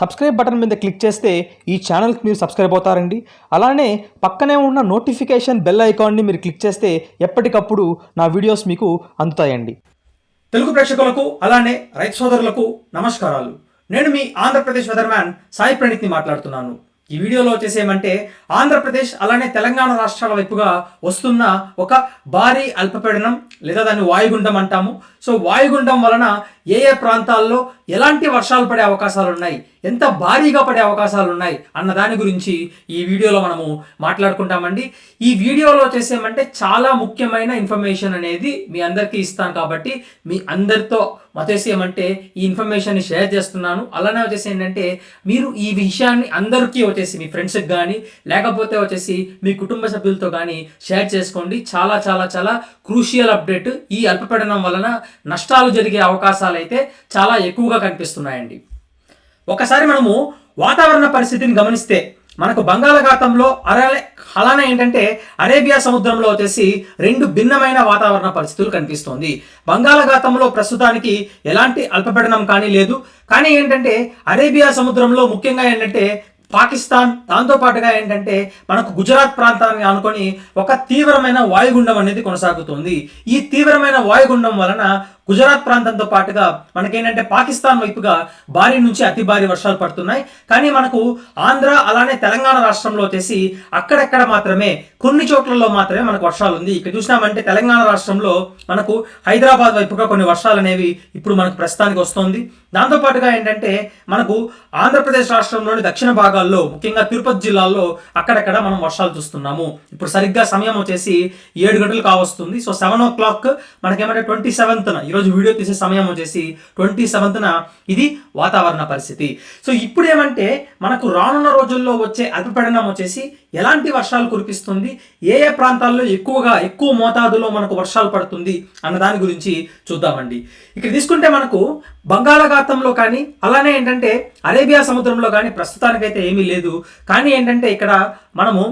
Subscribe button మీద click చేస్తే ఈ ఛానల్కి మీరు సబ్స్క్రైబ్ అవుతారండి. అలానే పక్కనే ఉన్న నోటిఫికేషన్ బెల్ ఐకాన్ని మీరు క్లిక్ చేస్తే ఎప్పటికప్పుడు నా వీడియోస్ మీకు అందుతాయండి. తెలుగు ప్రేక్షకులకు అలానే రైతు సోదరులకు నమస్కారాలు. నేను మీ ఆంధ్రప్రదేశ్ వెదర్మ్యాన్ సాయి ప్రణీత్ని మాట్లాడుతున్నాను. ఈ వీడియోలో వచ్చేసి ఏమంటే ఆంధ్రప్రదేశ్ అలానే తెలంగాణ రాష్ట్రాల వైపుగా వస్తున్న ఒక భారీ అల్పపీడనం లేదా దాన్ని వాయుగుండం అంటాము. సో వాయుగుండం వలన ఏ ఏ ప్రాంతాల్లో ఎలాంటి వర్షాలు పడే అవకాశాలు ఉన్నాయి ఎంత భారీగా పడే అవకాశాలు ఉన్నాయి అన్న దాని గురించి ఈ వీడియోలో మనము మాట్లాడుకుంటామండి. ఈ వీడియోలో చేసేమంటే చాలా ముఖ్యమైన ఇన్ఫర్మేషన్ అనేది మీ అందరికీ ఇస్తాను కాబట్టి మీ అందరితో వచ్చేసి ఏమంటే ఈ ఇన్ఫర్మేషన్ని షేర్ చేస్తున్నాను. అలానే వచ్చేసి ఏంటంటే మీరు ఈ విషయాన్ని అందరికీ వచ్చేసి మీ ఫ్రెండ్స్కి కానీ లేకపోతే వచ్చేసి మీ కుటుంబ సభ్యులతో కానీ షేర్ చేసుకోండి. చాలా చాలా చాలా క్రూషియల్ అప్డేట్ ఈ అల్పపీడనం వలన నష్టాలు జరిగే అవకాశాలు అయితే చాలా ఎక్కువగా కనిపిస్తున్నాయండి. ఒకసారి మనము వాతావరణ పరిస్థితిని గమనిస్తే మనకు బంగాళాఖాతంలో అరే అలానే ఏంటంటే అరేబియా సముద్రంలో వచ్చేసి రెండు భిన్నమైన వాతావరణ పరిస్థితులు కనిపిస్తోంది. బంగాళాఖాతంలో ప్రస్తుతానికి ఎలాంటి అల్పపీడనం కానీ లేదు. కానీ ఏంటంటే అరేబియా సముద్రంలో ముఖ్యంగా ఏంటంటే పాకిస్తాన్ దాంతో పాటుగా ఏంటంటే మనకు గుజరాత్ ప్రాంతాన్ని ఆనుకొని ఒక తీవ్రమైన వాయుగుండం అనేది కొనసాగుతుంది. ఈ తీవ్రమైన వాయుగుండం వలన గుజరాత్ ప్రాంతంతో పాటుగా మనకేంటంటే పాకిస్తాన్ వైపుగా భారీ నుంచి అతి భారీ వర్షాలు పడుతున్నాయి. కానీ మనకు ఆంధ్ర అలానే తెలంగాణ రాష్ట్రంలో వచ్చేసి అక్కడక్కడ మాత్రమే కొన్ని చోట్లలో మాత్రమే మనకు వర్షాలు ఉంది. ఇక్కడ చూసినామంటే తెలంగాణ రాష్ట్రంలో మనకు హైదరాబాద్ వైపుగా కొన్ని వర్షాలు అనేవి ఇప్పుడు మనకు ప్రస్తుతానికి వస్తుంది. దాంతో పాటుగా ఏంటంటే మనకు ఆంధ్రప్రదేశ్ రాష్ట్రంలోని దక్షిణ భాగాల్లో ముఖ్యంగా తిరుపతి జిల్లాలో అక్కడక్కడ మనం వర్షాలు చూస్తున్నాము. ఇప్పుడు సరిగ్గా సమయం వచ్చేసి ఏడు గంటలు కావస్తుంది. సో సెవెన్ ఓ క్లాక్ మనకేమంటే ట్వంటీ సెవెంత్న ఈరోజు వీడియో తీసే సమయం వచ్చేసి ట్వంటీ సెవెంత్న. ఇది వాతావరణ పరిస్థితి. సో ఇప్పుడు ఏమంటే మనకు రానున్న రోజుల్లో వచ్చే అల్పపీడనం వచ్చేసి ఎలాంటి వర్షాలు కురిపిస్తుంది? ఏ ఏ ప్రాంతాల్లో ఎక్కువగా ఎక్కువ మోతాదులో మనకు వర్షాలు పడుతుంది అన్న దాని గురించి చూద్దామండి. ఇక్కడ తీసుకుంటే మనకు బంగాళాఖాతంలో కానీ అలానే ఏంటంటే అరేబియా సముద్రంలో కానీ ప్రస్తుతానికైతే ఏమీ లేదు. కానీ ఏంటంటే ఇక్కడ మనము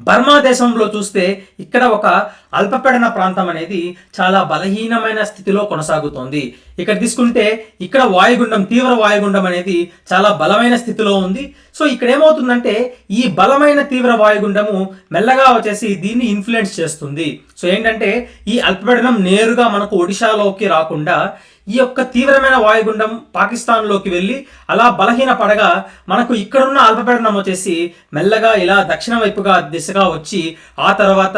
బర్మా దేశంలో చూస్తే ఇక్కడ ఒక అల్పపీడన ప్రాంతం అనేది చాలా బలహీనమైన స్థితిలో కొనసాగుతోంది. ఇక్కడ తీసుకుంటే ఇక్కడ వాయుగుండం తీవ్ర వాయుగుండం అనేది చాలా బలమైన స్థితిలో ఉంది. సో ఇక్కడ ఏమవుతుందంటే ఈ బలమైన తీవ్ర వాయుగుండము మెల్లగా వచ్చేసి దీన్ని ఇన్ఫ్లుయెన్స్ చేస్తుంది. సో ఏంటంటే ఈ అల్పపీడనం నేరుగా మనకు ఒడిశాలోకి రాకుండా ఈ యొక్క తీవ్రమైన వాయుగుండం పాకిస్తాన్లోకి వెళ్ళి అలా బలహీన పడగా మనకు ఇక్కడున్న అల్పపీడనం వచ్చేసి మెల్లగా ఇలా దక్షిణ వైపుగా దిశగా వచ్చి ఆ తర్వాత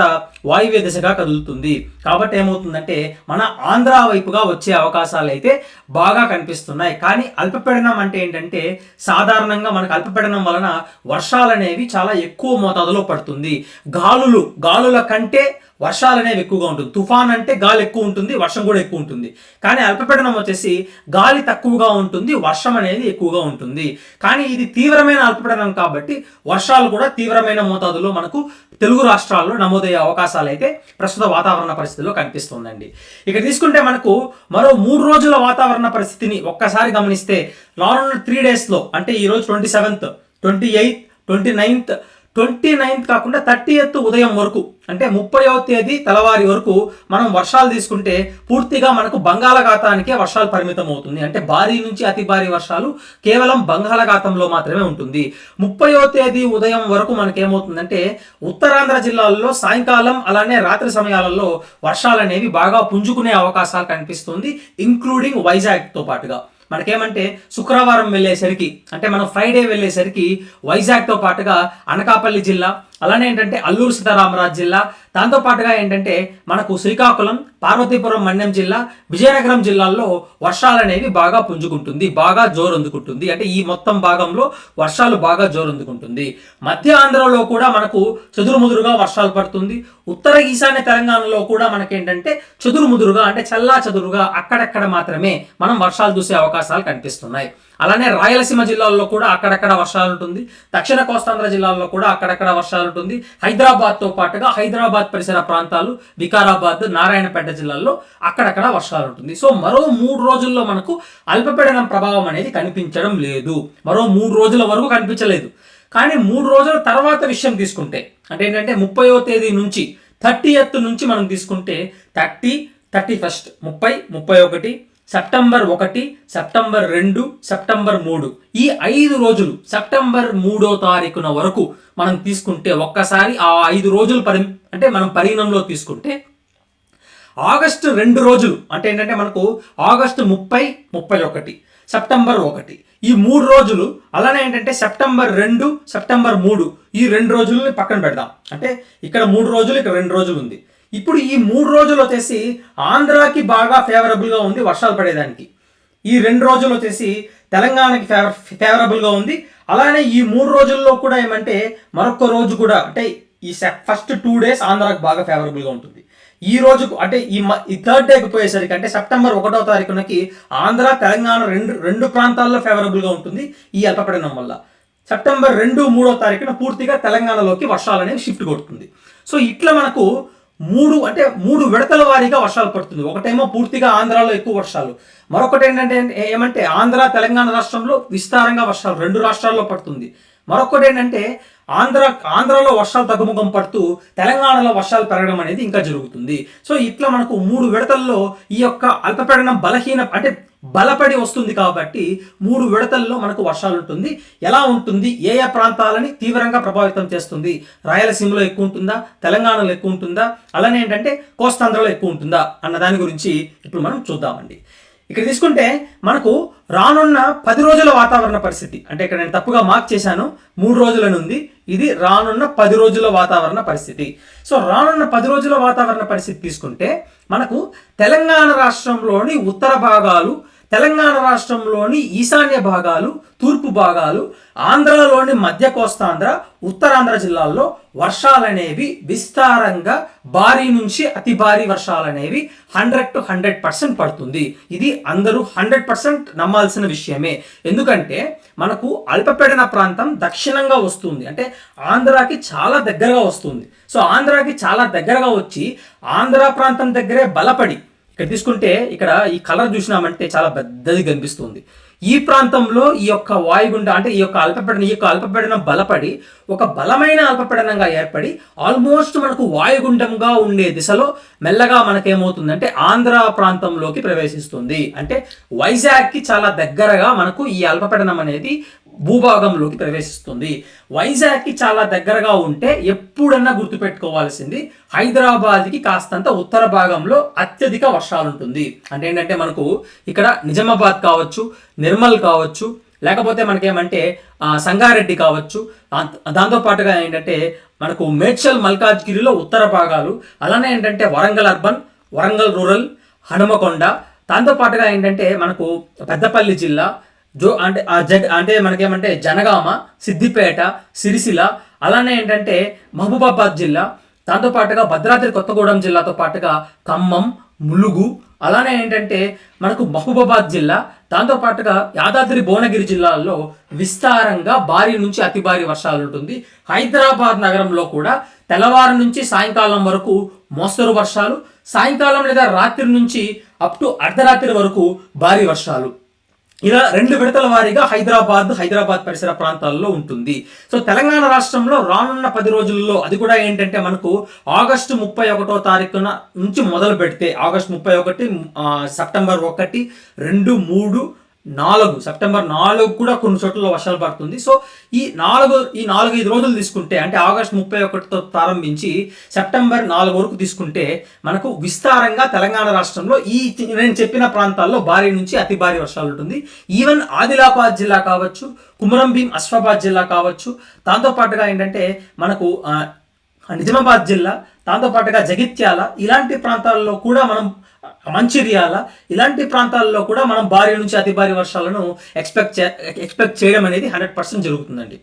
వాయువ్య దిశగా కదులుతుంది. కాబట్టి ఏమవుతుందంటే మన ఆంధ్ర వైపుగా వచ్చే అవకాశాలు అయితే బాగా కనిపిస్తున్నాయి. కానీ అల్పపీడనం అంటే ఏంటంటే సాధారణంగా మనకు అల్పపీడనం వలన వర్షాలు అనేవి చాలా ఎక్కువ మోతాదులో పడుతుంది. గాలులు గాలుల కంటే వర్షాలు అనేవి ఎక్కువగా ఉంటుంది. తుఫాన్ అంటే గాలి ఎక్కువ ఉంటుంది వర్షం కూడా ఎక్కువ ఉంటుంది. కానీ అల్పపీడనం వచ్చేసి గాలి తక్కువగా ఉంటుంది వర్షం అనేది ఎక్కువగా ఉంటుంది. కానీ ఇది తీవ్రమైన అల్పపీడనం కాబట్టి వర్షాలు కూడా తీవ్రమైన మోతాదులో మనకు తెలుగు రాష్ట్రాల్లో నమోదయ్యే అవకాశాలు అయితే ప్రస్తుత వాతావరణ పరిస్థితిలో కనిపిస్తుందండి. ఇక్కడ తీసుకుంటే మనకు మరో మూడు రోజుల వాతావరణ పరిస్థితిని ఒక్కసారి గమనిస్తే రానున్న త్రీ డేస్లో అంటే ఈరోజు twenty seventh twenty eighth twenty ninth twenty ninth కాకుండా థర్టీ ఎత్ ఉదయం వరకు అంటే ముప్పైవ తేదీ తెల్లవారి వరకు మనం వర్షాలు తీసుకుంటే పూర్తిగా మనకు బంగాళాఖాతానికే వర్షాలు పరిమితం అవుతుంది. అంటే భారీ నుంచి అతి భారీ వర్షాలు కేవలం బంగాళాఖాతంలో మాత్రమే ఉంటుంది. ముప్పైవ తేదీ ఉదయం వరకు మనకేమవుతుందంటే ఉత్తరాంధ్ర జిల్లాల్లో సాయంకాలం అలానే రాత్రి సమయాలలో వర్షాలు అనేవి బాగా పుంజుకునే అవకాశాలు కనిపిస్తుంది ఇంక్లూడింగ్ వైజాగ్తో పాటుగా. మనకేమంటే శుక్రవారం వెళ్ళేసరికి అంటే మనం ఫ్రైడే వెళ్ళేసరికి వైజాగ్తో పాటుగా అనకాపల్లి జిల్లా అలానే ఏంటంటే అల్లూరు సీతారామరాజు జిల్లా దాంతో పాటుగా ఏంటంటే మనకు శ్రీకాకుళం పార్వతీపురం మన్యం జిల్లా విజయనగరం జిల్లాల్లో వర్షాలు అనేవి బాగా పుంజుకుంటుంది బాగా జోరందుకుంటుంది. అంటే ఈ మొత్తం భాగంలో వర్షాలు బాగా జోరందుకుంటుంది. మధ్య ఆంధ్రలో కూడా మనకు చెదురుముదురుగా వర్షాలు పడుతుంది. ఉత్తర ఈశాన్య తెలంగాణలో కూడా మనకేంటంటే చెదురుముదురుగా అంటే చల్లా చదురుగా అక్కడక్కడ మాత్రమే మనం వర్షాలు చూసే అవకాశాలు కనిపిస్తున్నాయి. అలానే రాయలసీమ జిల్లాల్లో కూడా అక్కడక్కడ వర్షాలు ఉంటుంది. దక్షిణ కోస్తాంధ్ర జిల్లాల్లో కూడా అక్కడక్కడ వర్షాలు ఉంటుంది. హైదరాబాద్తో పాటుగా హైదరాబాద్ పరిసర ప్రాంతాలు వికారాబాద్ నారాయణపేట జిల్లాల్లో అక్కడక్కడ వర్షాలు ఉంటుంది. సో మరో మూడు రోజుల్లో మనకు అల్పపీడనం ప్రభావం అనేది కనిపించడం లేదు. మరో మూడు రోజుల వరకు కనిపించలేదు. కానీ మూడు రోజుల తర్వాత విషయం తీసుకుంటే అంటే ఏంటంటే ముప్పయో తేదీ నుంచి థర్టీ ఎత్ నుంచి మనం తీసుకుంటే థర్టీ థర్టీ ఫస్ట్ ముప్పై ముప్పై ఒకటి సెప్టెంబర్ ఒకటి సెప్టెంబర్ రెండు సెప్టెంబర్ మూడు. ఈ ఐదు రోజులు సెప్టెంబర్ మూడో తారీఖున వరకు మనం తీసుకుంటే ఒక్కసారి ఆ ఐదు రోజులు పరి అంటే మనం పరిగణంలో తీసుకుంటే ఆగస్టు రెండు రోజులు అంటే ఏంటంటే మనకు ఆగస్టు ముప్పై ముప్పై ఒకటి సెప్టెంబర్ ఒకటి. ఈ మూడు రోజులు అలానే ఏంటంటే సెప్టెంబర్ రెండు సెప్టెంబర్ మూడు ఈ రెండు రోజులని పక్కన పెడదాం. అంటే ఇక్కడ మూడు రోజులు ఇక్కడ రెండు రోజులు ఉంది. ఇప్పుడు ఈ మూడు రోజులు వచ్చేసి ఆంధ్రాకి బాగా ఫేవరబుల్గా ఉంది వర్షాలు పడేదానికి. ఈ రెండు రోజులు వచ్చేసి తెలంగాణకి ఫేవర్ ఫేవరబుల్గా ఉంది. అలానే ఈ మూడు రోజుల్లో కూడా ఏమంటే మరొక రోజు కూడా అంటే ఈ ఫస్ట్ టూ డేస్ ఆంధ్రాకి బాగా ఫేవరబుల్గా ఉంటుంది. ఈ రోజుకు అంటే ఈ మ- ఈ థర్డ్ డేకి పోయేసరికి అంటే సెప్టెంబర్ ఒకటో తారీఖునకి ఆంధ్ర తెలంగాణ రెండు రెండు ప్రాంతాల్లో ఫేవరబుల్గా ఉంటుంది ఈ అల్పపీడనం వల్ల. సెప్టెంబర్ రెండు మూడో తారీఖున పూర్తిగా తెలంగాణలోకి వర్షాలు అనేవి షిఫ్ట్ కొడుతుంది. సో ఇట్లా మనకు మూడు అంటే మూడు విడతల వారీగా వర్షాలు పడుతుంది. ఒకటేమో పూర్తిగా ఆంధ్రాలో ఎక్కువ వర్షాలు. మరొకటి ఏంటంటే ఏమంటే ఆంధ్ర తెలంగాణ రాష్ట్రంలో విస్తారంగా వర్షాలు రెండు రాష్ట్రాల్లో పడుతుంది. మరొకటి ఏంటంటే ఆంధ్ర ఆంధ్రలో వర్షాలు తగ్గుముఖం పడుతూ తెలంగాణలో వర్షాలు పెరగడం అనేది ఇంకా జరుగుతుంది. సో ఇట్లా మనకు మూడు విడతల్లో ఈ యొక్క అల్పపీడనం బలహీన అంటే బలపడి వస్తుంది కాబట్టి మూడు విడతల్లో మనకు వర్షాలు ఉంటుంది. ఎలా ఉంటుంది? ఏ ఏ ప్రాంతాలని తీవ్రంగా ప్రభావితం చేస్తుంది? రాయలసీమలో ఎక్కువ ఉంటుందా? తెలంగాణలో ఎక్కువ ఉంటుందా? అలానే ఏంటంటే కోస్తాంధ్రలో ఎక్కువ ఉంటుందా? అన్న దాని గురించి ఇప్పుడు మనం చూద్దామండి. ఇక్కడ తీసుకుంటే మనకు రానున్న పది రోజుల వాతావరణ పరిస్థితి. అంటే ఇక్కడ నేను తప్పుగా మార్క్ చేశాను. మూడు రోజుల నుండి ఇది రానున్న పది రోజుల వాతావరణ పరిస్థితి. సో రానున్న పది రోజుల వాతావరణ పరిస్థితి తీసుకుంటే మనకు తెలంగాణ రాష్ట్రంలోని ఉత్తర భాగాలు తెలంగాణ రాష్ట్రంలోని ఈశాన్య భాగాలు తూర్పు భాగాలు ఆంధ్రలోని మధ్య కోస్తాంధ్ర ఉత్తరాంధ్ర జిల్లాల్లో వర్షాలనేవి విస్తారంగా భారీ నుంచి అతి భారీ వర్షాలనేవి హండ్రెడ్ టు హండ్రెడ్ పర్సెంట్ పడుతుంది. ఇది అందరూ హండ్రెడ్ పర్సెంట్ నమ్మాల్సిన విషయమే. ఎందుకంటే మనకు అల్పపీడన ప్రాంతం దక్షిణంగా వస్తుంది. అంటే ఆంధ్రాకి చాలా దగ్గరగా వస్తుంది. సో ఆంధ్రాకి చాలా దగ్గరగా వచ్చి ఆంధ్ర ప్రాంతం దగ్గరే బలపడి ఇక్కడ తీసుకుంటే ఇక్కడ ఈ కలర్ చూసినామంటే చాలా పెద్దది కనిపిస్తుంది. ఈ ప్రాంతంలో ఈ యొక్క వాయుగుండ అంటే ఈ యొక్క అల్పపీడనం ఈ యొక్క అల్పపీడనం బలపడి ఒక బలమైన అల్పపీడనంగా ఏర్పడి ఆల్మోస్ట్ మనకు వాయుగుండంగా ఉండే దిశలో మెల్లగా మనకేమవుతుందంటే ఆంధ్ర ప్రాంతంలోకి ప్రవేశిస్తుంది. అంటే వైజాగ్కి చాలా దగ్గరగా మనకు ఈ అల్పపీడనం అనేది భూభాగంలోకి ప్రవేశిస్తుంది. వైజాగ్కి చాలా దగ్గరగా ఉంటే ఎప్పుడన్నా గుర్తుపెట్టుకోవాల్సింది హైదరాబాద్కి కాస్తంత ఉత్తర భాగంలో అత్యధిక వర్షాలు ఉంటుంది అంటే ఏంటంటే మనకు ఇక్కడ నిజామాబాద్ కావచ్చు నిర్మల్ కావచ్చు లేకపోతే మనకేమంటే సంగారెడ్డి కావచ్చు. దాంతోపాటుగా ఏంటంటే మనకు మేడ్చల్ మల్కాజ్గిరిలో ఉత్తర భాగాలు అలానే ఏంటంటే వరంగల్ అర్బన్ వరంగల్ రూరల్ హనుమకొండ. దాంతోపాటుగా ఏంటంటే మనకు పెద్దపల్లి జిల్లా జో అంటే ఆ జగ్ అంటే మనకేమంటే జనగామ సిద్దిపేట సిరిసిల అలానే ఏంటంటే మహబూబాబాద్ జిల్లా దాంతోపాటుగా భద్రాద్రి కొత్తగూడెం జిల్లాతో పాటుగా ఖమ్మం ములుగు అలానే ఏంటంటే మనకు మహబూబాబాద్ జిల్లా దాంతోపాటుగా యాదాద్రి భువనగిరి జిల్లాల్లో విస్తారంగా భారీ నుంచి అతి భారీ వర్షాలు ఉంటుంది. హైదరాబాద్ నగరంలో కూడా తెల్లవారు నుంచి సాయంకాలం వరకు మోస్తరు వర్షాలు సాయంకాలం లేదా రాత్రి నుంచి అప్ టు అర్ధరాత్రి వరకు భారీ వర్షాలు. ఇలా రెండు విడతల వారీగా హైదరాబాద్ హైదరాబాద్ పరిసర ప్రాంతాల్లో ఉంటుంది. సో తెలంగాణ రాష్ట్రంలో రానున్న పది రోజుల్లో అది కూడా ఏంటంటే మనకు ఆగస్టు ముప్పై ఒకటో తారీఖున నుంచి మొదలు పెడితే ఆగస్టు ముప్పై ఒకటి సెప్టెంబర్ ఒకటి రెండు మూడు నాలుగు సెప్టెంబర్ నాలుగు కూడా కొన్ని చోట్ల వర్షాలు పడుతుంది. సో ఈ నాలుగు ఈ నాలుగు ఐదు రోజులు తీసుకుంటే అంటే ఆగస్ట్ ముప్పై ఒకటితో ప్రారంభించి సెప్టెంబర్ నాలుగు వరకు తీసుకుంటే మనకు విస్తారంగా తెలంగాణ రాష్ట్రంలో ఈ నేను చెప్పిన ప్రాంతాల్లో భారీ నుంచి అతి భారీ వర్షాలు ఉంటుంది. ఈవెన్ ఆదిలాబాద్ జిల్లా కావచ్చు కుమరంభీం భీం జిల్లా కావచ్చు దాంతోపాటుగా ఏంటంటే మనకు నిజామాబాద్ జిల్లా దాంతోపాటుగా జగిత్యాల ఇలాంటి ప్రాంతాల్లో కూడా మనం మంచిర్యాల ఇలాంటి ప్రాంతాల్లో కూడా మనం భారీ నుంచి అతి భారీ వర్షాలను ఎక్స్పెక్ట్ చే ఎక్స్పెక్ట్ చేయడం అనేది హండ్రెడ్ పర్సెంట్ జరుగుతుందండి.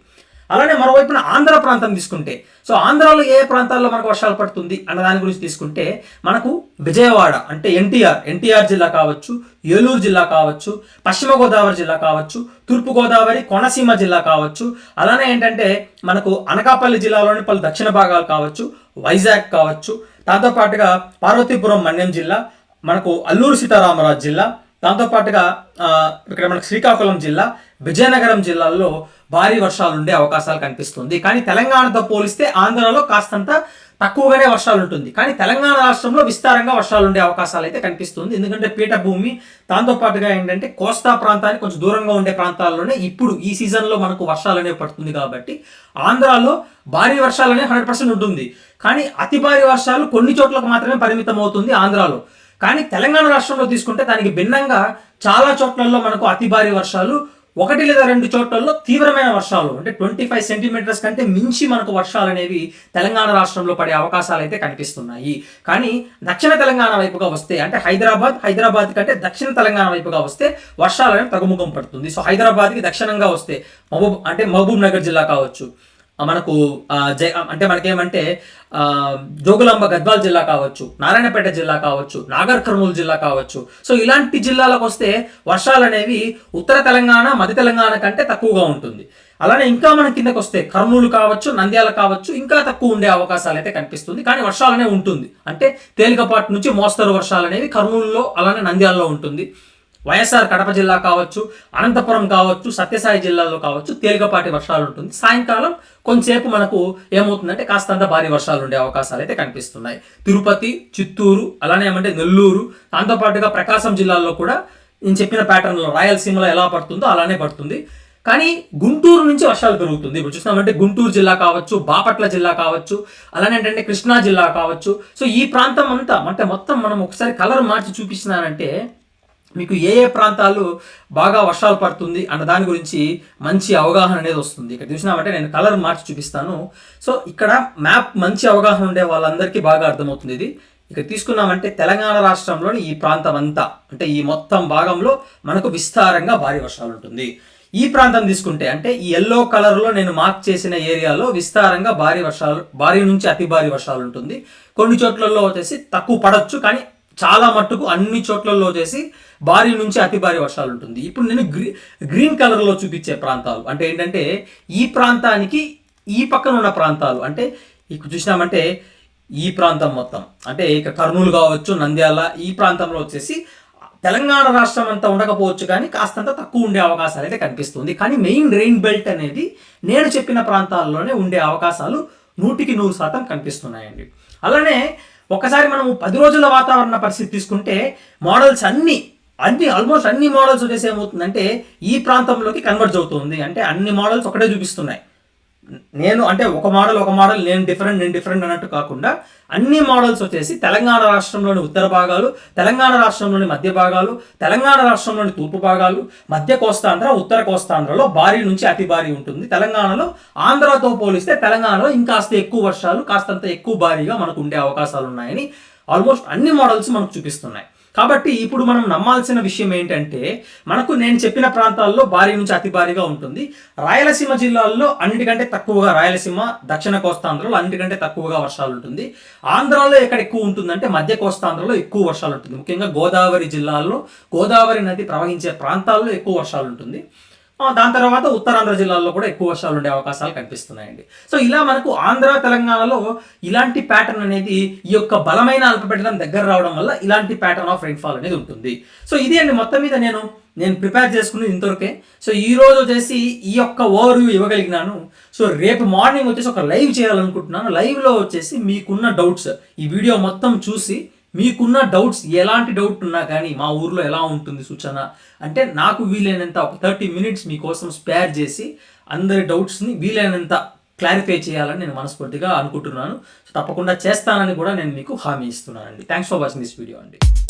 అలానే మరోవైపున ఆంధ్ర ప్రాంతం తీసుకుంటే సో ఆంధ్రాలో ఏ ప్రాంతాల్లో మనకు వర్షాలు పడుతుంది అన్న దాని గురించి తీసుకుంటే మనకు విజయవాడ అంటే ఎన్టీఆర్ ఎన్టీఆర్ జిల్లా కావచ్చు ఏలూరు జిల్లా కావచ్చు పశ్చిమ గోదావరి జిల్లా కావచ్చు తూర్పు గోదావరి కోనసీమ జిల్లా కావచ్చు అలానే ఏంటంటే మనకు అనకాపల్లి జిల్లాలోని పలు దక్షిణ భాగాలు కావచ్చు వైజాగ్ కావచ్చు దాంతోపాటుగా పార్వతీపురం మన్యం జిల్లా మనకు అల్లూరు సీతారామరాజు జిల్లా దాంతోపాటుగా ఇక్కడ మనకు శ్రీకాకుళం జిల్లా విజయనగరం జిల్లాల్లో భారీ వర్షాలు ఉండే అవకాశాలు కనిపిస్తుంది. కానీ తెలంగాణతో పోలిస్తే ఆంధ్రాలో కాస్తంత తక్కువగానే వర్షాలు ఉంటుంది. కానీ తెలంగాణ రాష్ట్రంలో విస్తారంగా వర్షాలు ఉండే అవకాశాలు అయితే కనిపిస్తుంది. ఎందుకంటే పీఠభూమి దాంతోపాటుగా ఏంటంటే కోస్తా ప్రాంతానికి కొంచెం దూరంగా ఉండే ప్రాంతాల్లోనే ఇప్పుడు ఈ సీజన్లో మనకు వర్షాలు అనేవి పడుతుంది కాబట్టి ఆంధ్రాలో భారీ వర్షాలు అనేవి హండ్రెడ్ పర్సెంట్ ఉంటుంది. కానీ అతి భారీ వర్షాలు కొన్ని చోట్లకు మాత్రమే పరిమితం అవుతుంది ఆంధ్రాలో. కానీ తెలంగాణ రాష్ట్రంలో తీసుకుంటే దానికి భిన్నంగా చాలా చోట్లలో మనకు అతి భారీ వర్షాలు ఒకటి లేదా రెండు చోట్లలో తీవ్రమైన వర్షాలు. అంటే ట్వంటీ ఫైవ్ సెంటీమీటర్స్ కంటే మించి మనకు వర్షాలు అనేవి తెలంగాణ రాష్ట్రంలో పడే అవకాశాలు అయితే కనిపిస్తున్నాయి. కానీ దక్షిణ తెలంగాణ వైపుగా వస్తే అంటే హైదరాబాద్ హైదరాబాద్ కంటే దక్షిణ తెలంగాణ వైపుగా వస్తే వర్షాలు అనేవి తగ్గుముఖం పడుతుంది. సో హైదరాబాద్కి దక్షిణంగా వస్తే మహబూబ్ అంటే మహబూబ్ నగర్ జిల్లా కావచ్చు. మనకు ఆ, జై అంటే మనకేమంటే ఆ, జోగులాంబ గద్వాల్ జిల్లా కావచ్చు నారాయణపేట జిల్లా కావచ్చు నాగర్ కర్నూలు జిల్లా కావచ్చు. సో ఇలాంటి జిల్లాలకు వస్తే వర్షాలు అనేవి ఉత్తర తెలంగాణ మధ్య తెలంగాణ కంటే తక్కువగా ఉంటుంది. అలానే ఇంకా మన కిందకు వస్తే కర్నూలు కావచ్చు నంద్యాల కావచ్చు ఇంకా తక్కువ ఉండే అవకాశాలు అయితే కనిపిస్తుంది. కానీ వర్షాలనే ఉంటుంది. అంటే తేలికపాటి నుంచి మోస్తరు వర్షాలు అనేవి కర్నూలులో అలానే నంద్యాలలో ఉంటుంది. వైఎస్ఆర్ కడప జిల్లా కావచ్చు అనంతపురం కావచ్చు సత్యసాయి జిల్లాలో కావచ్చు తేలికపాటి వర్షాలు ఉంటుంది. సాయంకాలం కొంతసేపు మనకు ఏమవుతుందంటే కాస్తంత భారీ వర్షాలు ఉండే అవకాశాలు అయితే కనిపిస్తున్నాయి. తిరుపతి చిత్తూరు అలానే ఏమంటే నెల్లూరు దాంతోపాటుగా ప్రకాశం జిల్లాలో కూడా నేను చెప్పిన ప్యాటర్న్లో రాయలసీమలో ఎలా పడుతుందో అలానే పడుతుంది. కానీ గుంటూరు నుంచి వర్షాలు పెరుగుతుంది. ఇప్పుడు చూసినామంటే గుంటూరు జిల్లా కావచ్చు బాపట్ల జిల్లా కావచ్చు అలానే ఏంటంటే కృష్ణా జిల్లా కావచ్చు. సో ఈ ప్రాంతం అంతా అంటే మొత్తం మనం ఒకసారి కలర్ మార్చి చూపించినానంటే మీకు ఏ ఏ ప్రాంతాలు బాగా వర్షాలు పడుతుంది అన్న దాని గురించి మంచి అవగాహన అనేది వస్తుంది. ఇక్కడ చూసినామంటే నేను కలర్ మార్చి చూపిస్తాను. సో ఇక్కడ మ్యాప్ మంచి అవగాహన ఉండే వాళ్ళందరికీ బాగా అర్థమవుతుంది ఇది. ఇక్కడ తీసుకున్నామంటే తెలంగాణ రాష్ట్రంలోని ఈ ప్రాంతం అంతా అంటే ఈ మొత్తం భాగంలో మనకు విస్తారంగా భారీ వర్షాలు ఉంటుంది. ఈ ప్రాంతం తీసుకుంటే అంటే ఈ ఎల్లో కలర్లో నేను మార్క్ చేసిన ఏరియాలో విస్తారంగా భారీ వర్షాలు భారీ నుంచి అతి భారీ వర్షాలు ఉంటుంది. కొన్ని చోట్లలో వచ్చేసి తక్కువ పడవచ్చు కానీ చాలా మట్టుకు అన్ని చోట్లలో వచ్చేసి భారీ నుంచి అతి భారీ వర్షాలు ఉంటుంది. ఇప్పుడు నేను గ్రీ గ్రీన్ కలర్లో చూపించే ప్రాంతాలు అంటే ఏంటంటే ఈ ప్రాంతానికి ఈ పక్కన ఉన్న ప్రాంతాలు అంటే ఇక్కడ చూసినామంటే ఈ ప్రాంతం మొత్తం అంటే ఇక కర్నూలు కావచ్చు నంద్యాల ఈ ప్రాంతంలో వచ్చేసి తెలంగాణ రాష్ట్రం అంతా ఉండకపోవచ్చు కానీ కాస్తంత తక్కువ ఉండే అవకాశాలు అయితే కనిపిస్తుంది. కానీ మెయిన్ రెయిన్ బెల్ట్ అనేది నేను చెప్పిన ప్రాంతాల్లోనే ఉండే అవకాశాలు నూటికి నూరు శాతం కనిపిస్తున్నాయండి. అలానే ఒకసారి మనము పది రోజుల వాతావరణ పరిస్థితి తీసుకుంటే మోడల్స్ అన్ని అన్ని ఆల్మోస్ట్ అన్ని మోడల్స్ వచ్చేసి ఏమవుతుందంటే ఈ ప్రాంతంలోకి కన్వర్జ్ అవుతుంది. అంటే అన్ని మోడల్స్ ఒకటే చూపిస్తున్నాయి. నేను అంటే ఒక మోడల్ ఒక మోడల్ నేను డిఫరెంట్ నేను డిఫరెంట్ అన్నట్టు కాకుండా అన్ని మోడల్స్ వచ్చేసి తెలంగాణ రాష్ట్రంలోని ఉత్తర భాగాలు తెలంగాణ రాష్ట్రంలోని మధ్య భాగాలు తెలంగాణ రాష్ట్రంలోని తూర్పు భాగాలు మధ్య కోస్తాంధ్ర ఉత్తర కోస్తాంధ్రలో భారీ నుంచి అతి భారీ ఉంటుంది. తెలంగాణలో ఆంధ్రతో పోలిస్తే తెలంగాణలో ఇంకాస్త ఎక్కువ వర్షాలు కాస్తంత ఎక్కువ భారీగా మనకు ఉండే అవకాశాలు ఉన్నాయని ఆల్మోస్ట్ అన్ని మోడల్స్ మనకు చూపిస్తున్నాయి. కాబట్టి ఇప్పుడు మనం నమ్మాల్సిన విషయం ఏంటంటే మనకు నేను చెప్పిన ప్రాంతాల్లో భారీ నుంచి అతి భారీగా ఉంటుంది. రాయలసీమ జిల్లాల్లో అన్నిటికంటే తక్కువగా రాయలసీమ దక్షిణ కోస్తాంధ్రలో అన్నిటికంటే తక్కువగా వర్షాలు ఉంటుంది. ఆంధ్రాలో ఎక్కడ ఎక్కువ ఉంటుందంటే మధ్య కోస్తాంధ్రలో ఎక్కువ వర్షాలు ఉంటుంది. ముఖ్యంగా గోదావరి జిల్లాల్లో గోదావరి నది ప్రవహించే ప్రాంతాల్లో ఎక్కువ వర్షాలు ఉంటుంది. దాని తర్వాత ఉత్తరాంధ్ర జిల్లాల్లో కూడా ఎక్కువ వర్షాలు ఉండే అవకాశాలు కనిపిస్తున్నాయండి. సో ఇలా మనకు ఆంధ్ర తెలంగాణలో ఇలాంటి ప్యాటర్న్ అనేది ఈ యొక్క బలమైన అల్పపీడనం దగ్గర రావడం వల్ల ఇలాంటి ప్యాటర్న్ ఆఫ్ రైన్ఫాల్ అనేది ఉంటుంది. సో ఇది అండి మొత్తం మీద నేను నేను ప్రిపేర్ చేసుకున్నది ఇంతవరకే. సో ఈ రోజు వచ్చేసి ఈ యొక్క ఓవర్ ఇవ్వగలిగినాను. సో రేపు మార్నింగ్ వచ్చేసి ఒక లైవ్ చేయాలనుకుంటున్నాను. లైవ్లో వచ్చేసి మీకున్న డౌట్స్ ఈ వీడియో మొత్తం చూసి మీకున్న డౌట్స్ ఎలాంటి డౌట్ ఉన్నా కానీ మా ఊర్లో ఎలా ఉంటుంది సూచన? అంటే నాకు వీలైనంత ఒక థర్టీ మినిట్స్ మీకోసం స్పేర్ చేసి అందరి డౌట్స్ని వీలైనంత క్లారిఫై చేయాలని నేను మనస్ఫూర్తిగా అనుకుంటున్నాను. సో తప్పకుండా చేస్తానని కూడా నేను మీకు హామీ ఇస్తున్నానండి. Thanks for watching this video అండి.